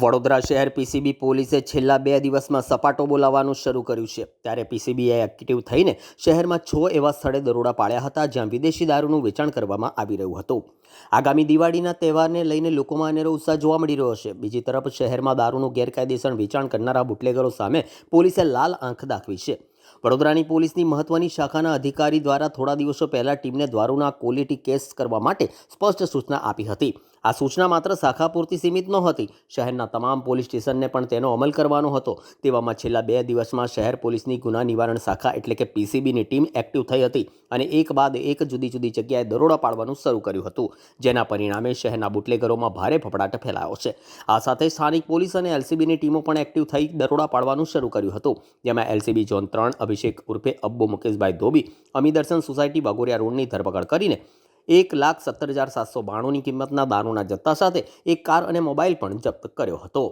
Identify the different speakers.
Speaker 1: વડોદરા શહેર પીસીબી પોલીસે છેલ્લા બે દિવસમાં સપાટો બોલાવવાનું શરૂ કર્યું છે. ત્યારે પીસીબીએ એક્ટિવ થઈને શહેરમાં છ એવા સ્થળે દરોડા પાડ્યા હતા જ્યાં વિદેશી દારૂનું વેચાણ કરવામાં આવી રહ્યું હતું. આગામી દિવાળીના તહેવારને લઈને લોકોમાં અનેરો ઉત્સાહ જોવા મળી રહ્યો છે. બીજી તરફ શહેરમાં દારૂનું ગેરકાયદેસર વેચાણ કરનારા બુટલેગરો સામે પોલીસે લાલ આંખ દાખવી છે. વડોદરાની પોલીસની મહત્વની શાખાના અધિકારી દ્વારા થોડા દિવસો પહેલા ટીમને દારૂના ક્વોલિટી કેસ કરવા માટે સ્પષ્ટ સૂચના આપી હતી. આ સૂચના માત્ર શાખા પૂરતી સીમિત નહોતી. શહેરના તમામ પોલીસ સ્ટેશનને પણ તેનો અમલ કરવાનો હતો. તેવામાં છેલ્લા બે દિવસમાં શહેર પોલીસની ગુના નિવારણ શાખા એટલે કે પીસીબીની ટીમ એક્ટિવ થઈ હતી અને એક બાદ એક જુદી જુદી જગ્યાએ દરોડા પાડવાનું શરૂ કર્યું હતું. જેના પરિણામે શહેરના બુટલેગરોમાં ભારે ફફડાટ ફેલાયો છે. આ સાથે સ્થાનિક પોલીસ અને એલસીબીની ટીમો પણ એક્ટિવ થઈ દરોડા પાડવાનું શરૂ કર્યું હતું. જેમાં એલસીબી ઝોન ત્રણ, અભિષેક ઉર્ફે અબ્બુ મુકેશભાઈ ધોબી અમીદર્શન સોસાયટી બાગોરિયા રોડની ધરપકડ કરીને એક લાખ સત્તર હજાર સાતસો બાણુંની કિંમતના દારૂના જથ્થા સાથે એક કાર અને મોબાઈલ પણ જપ્ત કર્યો હતો.